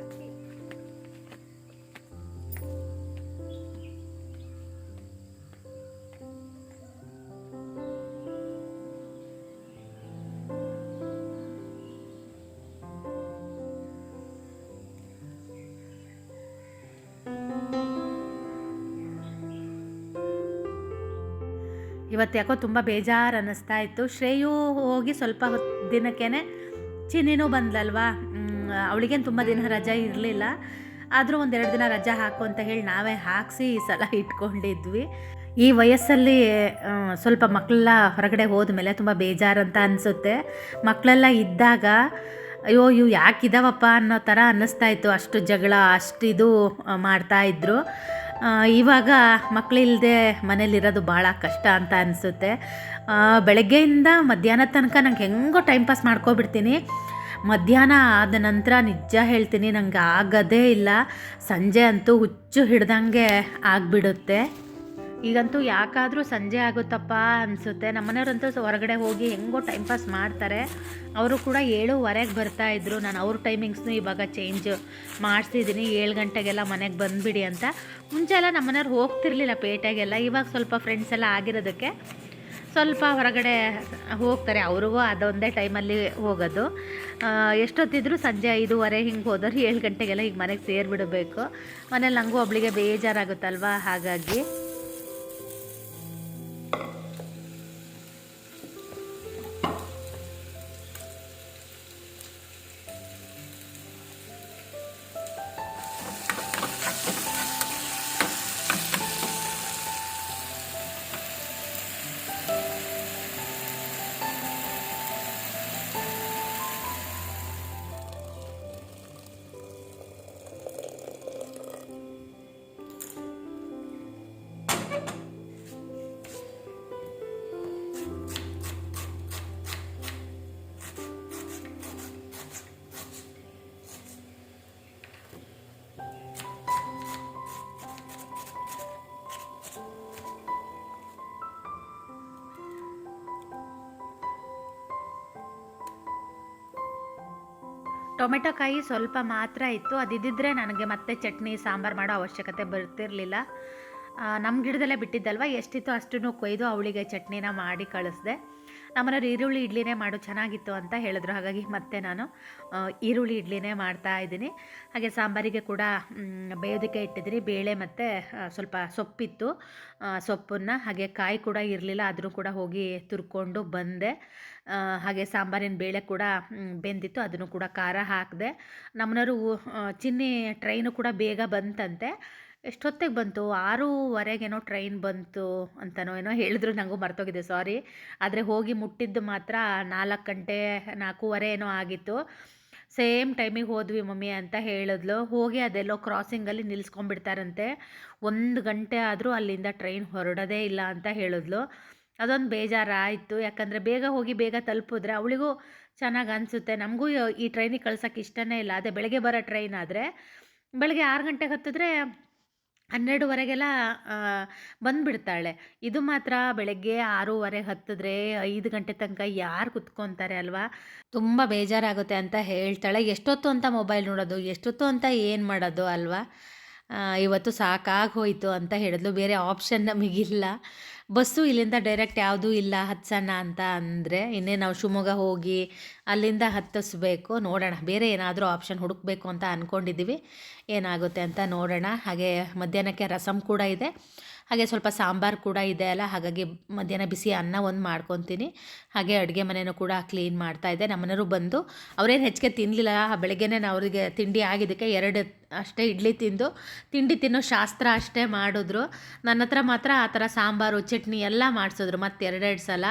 ಇವತ್ತು ಯಾಕೋ ತುಂಬ ಬೇಜಾರು ಅನ್ನಿಸ್ತಾ ಇತ್ತು. ಶ್ರೇಯು ಹೋಗಿ ಸ್ವಲ್ಪ ಹೊತ್ತು ದಿನಕ್ಕೇ ಚಿನ್ನಿನೂ ಬಂದ್ಲಲ್ವಾ? ಅವಳಿಗೇನು ತುಂಬ ದಿನ ರಜಾ ಇರಲಿಲ್ಲ. ಆದರೂ ಒಂದೆರಡು ದಿನ ರಜಾ ಹಾಕು ಅಂತ ಹೇಳಿ ನಾವೇ ಹಾಕಿಸಿ ಈ ಸಲ ಇಟ್ಕೊಂಡಿದ್ವಿ. ಈ ವಯಸ್ಸಲ್ಲಿ ಸ್ವಲ್ಪ ಮಕ್ಕಳೆಲ್ಲ ಹೊರಗಡೆ ಹೋದ್ಮೇಲೆ ತುಂಬ ಬೇಜಾರಂತ ಅನಿಸುತ್ತೆ. ಮಕ್ಕಳೆಲ್ಲ ಇದ್ದಾಗ ಅಯ್ಯೋ ಇವು ಯಾಕಿದಾವಪ್ಪ ಅನ್ನೋ ಥರ ಅನ್ನಿಸ್ತಾ ಇತ್ತು. ಅಷ್ಟು ಜಗಳ ಅಷ್ಟು ಇದು ಆ, ಮಾಡ್ತಾ ಇದ್ರು. ಆ, ಇವಾಗ ಮಕ್ಕಳಿಲ್ಲದೆ ಮನೇಲಿರೋದು ಭಾಳ ಕಷ್ಟ ಅಂತ ಅನಿಸುತ್ತೆ. ಬೆಳಗ್ಗೆಯಿಂದ ಮಧ್ಯಾಹ್ನ ತನಕ ನಂಗೆ ಹೆಂಗೋ ಟೈಮ್ ಪಾಸ್ ಮಾಡ್ಕೊಬಿಡ್ತೀನಿ. ಮಧ್ಯಾಹ್ನ ಆದ ನಂತರ ನಿಜ ಹೇಳ್ತೀನಿ ನನಗೆ ಆಗೋದೇ ಇಲ್ಲ. ಸಂಜೆ ಅಂತೂ ಹುಚ್ಚು ಹಿಡ್ದಂಗೆ ಆಗಿಬಿಡುತ್ತೆ. ಈಗಂತೂ ಯಾಕಾದರೂ ಸಂಜೆ ಆಗುತ್ತಪ್ಪ ಅನಿಸುತ್ತೆ. ನಮ್ಮನೆಯವರಂತೂ ಹೊರಗಡೆ ಹೋಗಿ ಹೆಂಗೋ ಟೈಮ್ ಪಾಸ್ ಮಾಡ್ತಾರೆ. ಅವರು ಕೂಡ ಏಳುವರೆಗೆ ಬರ್ತಾಯಿದ್ರು ನಾನು ಅವ್ರ ಟೈಮಿಂಗ್ಸ್ನು ಇವಾಗ ಚೇಂಜ್ ಮಾಡಿಸಿದ್ದೀನಿ ಏಳು ಗಂಟೆಗೆಲ್ಲ ಮನೆಗೆ ಬಂದುಬಿಡಿ ಅಂತ. ಮುಂಚೆ ಎಲ್ಲ ನಮ್ಮನೆಯವ್ರು ಹೋಗ್ತಿರ್ಲಿಲ್ಲ ಪೇಟೆಗೆಲ್ಲ. ಇವಾಗ ಸ್ವಲ್ಪ ಫ್ರೆಂಡ್ಸ್ ಎಲ್ಲ ಆಗಿರೋದಕ್ಕೆ ಸ್ವಲ್ಪ ಹೊರಗಡೆ ಹೋಗ್ತಾರೆ. ಅವ್ರಿಗೂ ಅದೊಂದೇ ಟೈಮಲ್ಲಿ ಹೋಗೋದು. ಎಷ್ಟೊತ್ತಿದ್ರು ಸಂಜೆ ಐದೂವರೆ ಹಿಂಗೆ ಹೋದವ್ರು ಏಳು ಗಂಟೆಗೆಲ್ಲ ಈಗ ಮನೆಗೆ ಸೇರಿಬಿಡಬೇಕು. ಮನೇಲಿ ನನಗೂ ಒಬ್ಳಿಗೆ ಬೇಜಾರಾಗುತ್ತಲ್ವ? ಹಾಗಾಗಿ ಟೊಮೆಟೊ ಕಾಯಿ ಸ್ವಲ್ಪ ಮಾತ್ರ ಇತ್ತು. ಅದಿದ್ದಿದ್ರೆ ನನಗೆ ಮತ್ತೆ ಚಟ್ನಿ, ಸಾಂಬಾರು ಮಾಡೋ ಅವಶ್ಯಕತೆ ಬರ್ತಿರಲಿಲ್ಲ. ನಮ್ಮ ಗಿಡದಲ್ಲೇ ಬಿಟ್ಟಿದ್ದಲ್ವ? ಎಷ್ಟಿತ್ತು ಅಷ್ಟನ್ನು ಕೊಯ್ದು ಅವಳಿಗೆ ಚಟ್ನಿನ ಮಾಡಿ ಕಳಿಸ್ದೆ. ನಮ್ಮನೆಯವ್ರು ಈರುಳ್ಳಿ ಇಡ್ಲಿನೇ ಮಾಡು, ಚೆನ್ನಾಗಿತ್ತು ಅಂತ ಹೇಳಿದ್ರು. ಹಾಗಾಗಿ ಮತ್ತೆ ನಾನು ಈರುಳ್ಳಿ ಇಡ್ಲಿನೇ ಮಾಡ್ತಾ ಇದ್ದೀನಿ. ಹಾಗೆ ಸಾಂಬಾರಿಗೆ ಕೂಡ ಬೇಯೋದಕ್ಕೆ ಇಟ್ಟಿದ್ದೀನಿ. ಬೇಳೆ ಮತ್ತು ಸ್ವಲ್ಪ ಸೊಪ್ಪಿತ್ತು. ಸೊಪ್ಪನ್ನು ಹಾಗೆ ಕಾಯಿ ಕೂಡ ಇರಲಿಲ್ಲ. ಅದನ್ನು ಕೂಡ ಹೋಗಿ ತುರ್ಕೊಂಡು ಬಂದೆ. ಹಾಗೆ ಸಾಂಬಾರಿನ ಬೇಳೆ ಕೂಡ ಬೆಂದಿತ್ತು. ಅದನ್ನು ಕೂಡ ಖಾರ ಹಾಕಿದೆ. ನಮ್ಮನವರು ಚಿನ್ನಿ ಟ್ರೈನು ಕೂಡ ಬೇಗ ಬಂತಂತೆ. ಎಷ್ಟೊತ್ತಿಗೆ ಬಂತು? ಆರೂವರೆಗೇನೋ ಟ್ರೈನ್ ಬಂತು ಅಂತನೋ ಏನೋ ಹೇಳಿದ್ರು. ನನಗೂ ಮರ್ತೋಗಿದೆ, ಸಾರಿ. ಆದರೆ ಹೋಗಿ ಮುಟ್ಟಿದ್ದು ಮಾತ್ರ ನಾಲ್ಕು ಗಂಟೆ, ನಾಲ್ಕೂವರೆ ಏನೋ ಆಗಿತ್ತು. ಸೇಮ್ ಟೈಮಿಗೆ ಹೋದ್ವಿ ಮಮ್ಮಿ ಅಂತ ಹೇಳಿದ್ಲು. ಹೋಗಿ ಅದೆಲ್ಲೋ ಕ್ರಾಸಿಂಗಲ್ಲಿ ನಿಲ್ಲಿಸ್ಕೊಂಡ್ಬಿಡ್ತಾರಂತೆ ಒಂದು ಗಂಟೆ ಆದರೂ ಅಲ್ಲಿಂದ ಟ್ರೈನ್ ಹೊರಡೋದೇ ಇಲ್ಲ ಅಂತ ಹೇಳಿದ್ಲು. ಅದೊಂದು ಬೇಜಾರಾಯಿತು. ಯಾಕಂದರೆ ಬೇಗ ಹೋಗಿ ಬೇಗ ತಲುಪಿದ್ರೆ ಅವಳಿಗೂ ಚೆನ್ನಾಗಿ ಅನಿಸುತ್ತೆ. ನಮಗೂ ಈ ಟ್ರೈನಿಗೆ ಕಳ್ಸೋಕ್ಕೆ ಇಷ್ಟನೇ ಇಲ್ಲ. ಅದೇ ಬೆಳಗ್ಗೆ ಬರೋ ಟ್ರೈನ್ ಆದರೆ ಬೆಳಗ್ಗೆ ಆರು ಗಂಟೆಗೆ ಹತ್ತಿದ್ರೆ ಹನ್ನೆರಡುವರೆಗೆಲ್ಲ ಬಂದುಬಿಡ್ತಾಳೆ. ಇದು ಮಾತ್ರ ಬೆಳಗ್ಗೆ ಆರೂವರೆಗೆ ಹತ್ತಿದ್ರೆ ಐದು ಗಂಟೆ ತನಕ ಯಾರು ಕುತ್ಕೊತಾರೆ ಅಲ್ವಾ? ತುಂಬ ಬೇಜಾರಾಗುತ್ತೆ ಅಂತ ಹೇಳ್ತಾಳೆ. ಎಷ್ಟೊತ್ತು ಅಂತ ಮೊಬೈಲ್ ನೋಡೋದು, ಎಷ್ಟೊತ್ತು ಅಂತ ಏನು ಮಾಡೋದು ಅಲ್ವಾ? ಇವತ್ತು ಸಾಕಾಗಿ ಹೋಯಿತು ಅಂತ ಹೇಳಿದ್ಲು. ಬೇರೆ ಆಪ್ಷನ್ ನಮಗಿಲ್ಲ. ಬಸ್ಸು ಇಲ್ಲಿಂದ ಡೈರೆಕ್ಟ್ ಯಾವುದೂ ಇಲ್ಲ ಹತ್ಸೋಣ ಅಂತ ಅಂದರೆ ಇನ್ನೇ ನಾವು ಶಿವಮೊಗ್ಗ ಹೋಗಿ ಅಲ್ಲಿಂದ ಹತ್ತಿಸ್ಬೇಕು, ನೋಡೋಣ. ಬೇರೆ ಏನಾದರೂ ಆಪ್ಷನ್ ಹುಡುಕಬೇಕು ಅಂತ ಅಂದ್ಕೊಂಡಿದ್ದೀವಿ ಏನಾಗುತ್ತೆ ಅಂತ ನೋಡೋಣ. ಹಾಗೆ ಮಧ್ಯಾಹ್ನಕ್ಕೆ ರಸಮ್ ಕೂಡ ಇದೆ. ಹಾಗೆ ಸ್ವಲ್ಪ ಸಾಂಬಾರು ಕೂಡ ಇದೆ ಅಲ್ಲ, ಹಾಗಾಗಿ ಮಧ್ಯಾಹ್ನ ಬಿಸಿ ಅನ್ನ ಒಂದು ಮಾಡ್ಕೊತೀನಿ. ಹಾಗೆ ಅಡುಗೆ ಮನೆಯೂ ಕೂಡ ಕ್ಲೀನ್ ಮಾಡ್ತಾ ಇದ್ದೆ. ನಮ್ಮನೆಯವರು ಬಂದು ಅವರೇನು ಹೆಚ್ಚಿಗೆ ತಿನ್ನಲಿಲ್ಲ ಬೆಳಗ್ಗೆನೇ ನಾವು ಅವರಿಗೆ ತಿಂಡಿ ಆಗಿದ್ದಕ್ಕೆ ಎರಡು ಅಷ್ಟೇ ಇಡ್ಲಿ ತಿಂದು, ತಿಂಡಿ ತಿನ್ನೋ ಶಾಸ್ತ್ರ ಅಷ್ಟೇ ಮಾಡಿದ್ರು. ನನ್ನ ಹತ್ರ ಮಾತ್ರ ಆ ಥರ ಸಾಂಬಾರು, ಚಟ್ನಿ ಎಲ್ಲ ಮಾಡಿಸಿದ್ರು. ಮತ್ತೆ ಎರಡೆರಡು ಸಲ.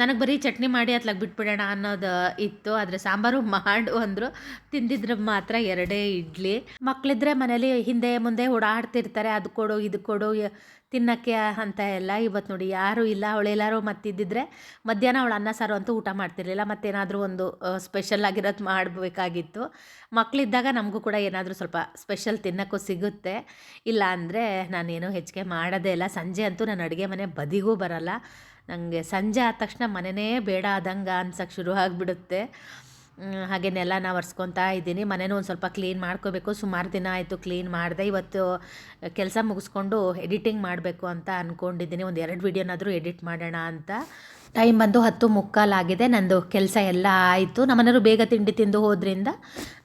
ನನಗೆ ಬರೀ ಚಟ್ನಿ ಮಾಡಿ ಅತ್ಲಾಗ ಬಿಟ್ಬಿಡೋಣ ಅನ್ನೋದು ಇತ್ತು. ಆದರೆ ಸಾಂಬಾರು ಮಾಡು ಅಂದರು. ತಿಂದಿದ್ರೆ ಮಾತ್ರ ಎರಡೇ ಇಡ್ಲಿ. ಮಕ್ಕಳಿದ್ರೆ ಮನೇಲಿ ಹಿಂದೆ ಮುಂದೆ ಓಡಾಡ್ತಿರ್ತಾರೆ. ಅದು ಕೊಡು, ಇದು ಕೊಡು ತಿನ್ನಕ್ಕೆ ಅಂತ ಎಲ್ಲ ಇವತ್ತು ನೋಡಿ ಯಾರೂ ಇಲ್ಲ ಅವಳೆಲ್ಲರೂ ಮತ್ತಿದ್ದಿದ್ರೆ ಮಧ್ಯಾಹ್ನ ಅವಳು ಅನ್ನ, ಸಾರು ಅಂತೂ ಊಟ ಮಾಡ್ತಿರ್ಲಿಲ್ಲ. ಮತ್ತೇನಾದರೂ ಒಂದು ಸ್ಪೆಷಲ್ ಆಗಿರೋದು ಮಾಡಬೇಕಾಗಿತ್ತು. ಮಕ್ಕಳಿದ್ದಾಗ ನಮಗೂ ಕೂಡ ಏನಾದರೂ ಸ್ವಲ್ಪ ಸ್ಪೆಷಲ್ ತಿನ್ನೋಕ್ಕೂ ಸಿಗುತ್ತೆ. ಇಲ್ಲ ಅಂದರೆ ನಾನೇನು ಹೆಚ್ಚಿಗೆ ಮಾಡೋದೇ ಇಲ್ಲ. ಸಂಜೆ ಅಂತೂ ನಾನು ಅಡುಗೆ ಮನೆ ಬದಿಗೂ ಬರಲ್ಲ. ನನಗೆ ಸಂಜೆ ಆದ ತಕ್ಷಣ ಮನೆಯೇ ಬೇಡ ಆದಂಗೆ ಅನ್ಸಕ್ಕೆ ಶುರು ಆಗಿಬಿಡುತ್ತೆ. ಹಾಗೆ ನಾ ಒರೆಸ್ಕೊತಾ ಇದ್ದೀನಿ. ಮನೇನೂ ಒಂದು ಸ್ವಲ್ಪ ಕ್ಲೀನ್ ಮಾಡ್ಕೋಬೇಕು. ಸುಮಾರು ದಿನ ಆಯಿತು ಕ್ಲೀನ್ ಮಾಡಿದೆ. ಇವತ್ತು ಕೆಲಸ ಮುಗಿಸ್ಕೊಂಡು ಎಡಿಟಿಂಗ್ ಮಾಡಬೇಕು ಅಂತ ಅಂದ್ಕೊಂಡಿದ್ದೀನಿ ಒಂದು ಎರಡು ವೀಡಿಯೋನಾದರೂ ಎಡಿಟ್ ಮಾಡೋಣ ಅಂತ. ಟೈಮ್ ಬಂದು ಹತ್ತು ಮುಕ್ಕಾಲಾಗಿದೆ ನಂದು ಕೆಲಸ ಎಲ್ಲ ಆಯಿತು. ನಮ್ಮನೆಯವರು ಬೇಗ ತಿಂಡಿ ತಿಂದು ಹೋದ್ರಿಂದ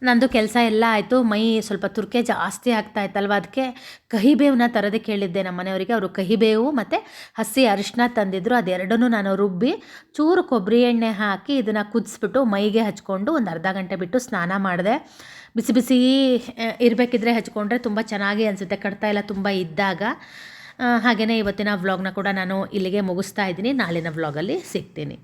ನಂದು ಕೆಲಸ ಎಲ್ಲ ಆಯಿತು. ಮೈ ಸ್ವಲ್ಪ ತುರ್ಕೆ ಜಾಸ್ತಿ ಆಗ್ತಾ ಇತ್ತಲ್ವ? ಅದಕ್ಕೆ ಕಹಿಬೇವನ್ನ ತರೋದಕ್ಕೆ ಕೇಳಿದ್ದೆ ನಮ್ಮ ಮನೆಯವರಿಗೆ ಅವರು ಕಹಿಬೇವು ಮತ್ತು ಹಸಿ ಅರಿಶಿನ ತಂದಿದ್ರು. ಅದೆರಡನ್ನೂ ನಾನು ರುಬ್ಬಿ ಚೂರು ಕೊಬ್ಬರಿ ಎಣ್ಣೆ ಹಾಕಿ ಇದನ್ನು ಕುದಿಸ್ಬಿಟ್ಟು ಮೈಗೆ ಹಚ್ಕೊಂಡು ಒಂದು ಅರ್ಧ ಗಂಟೆ ಬಿಟ್ಟು ಸ್ನಾನ ಮಾಡಿದೆ. ಬಿಸಿ ಬಿಸಿ ಇರಬೇಕಿದ್ರೆ ಹಚ್ಕೊಂಡ್ರೆ ತುಂಬ ಚೆನ್ನಾಗಿ ಅನಿಸುತ್ತೆ. ಕಡ್ತಾಯಿಲ್ಲ ತುಂಬ ಇದ್ದಾಗ ಹಾಗೆಯೇ ಇವತ್ತಿನ ವ್ಲಾಗ್ನ ಕೂಡ ನಾನು ಇಲ್ಲಿಗೆ ಮುಗಿಸ್ತಾ ಇದ್ದೀನಿ. ನಾಳಿನ ವ್ಲಾಗಲ್ಲಿ ಸಿಗ್ತೀನಿ.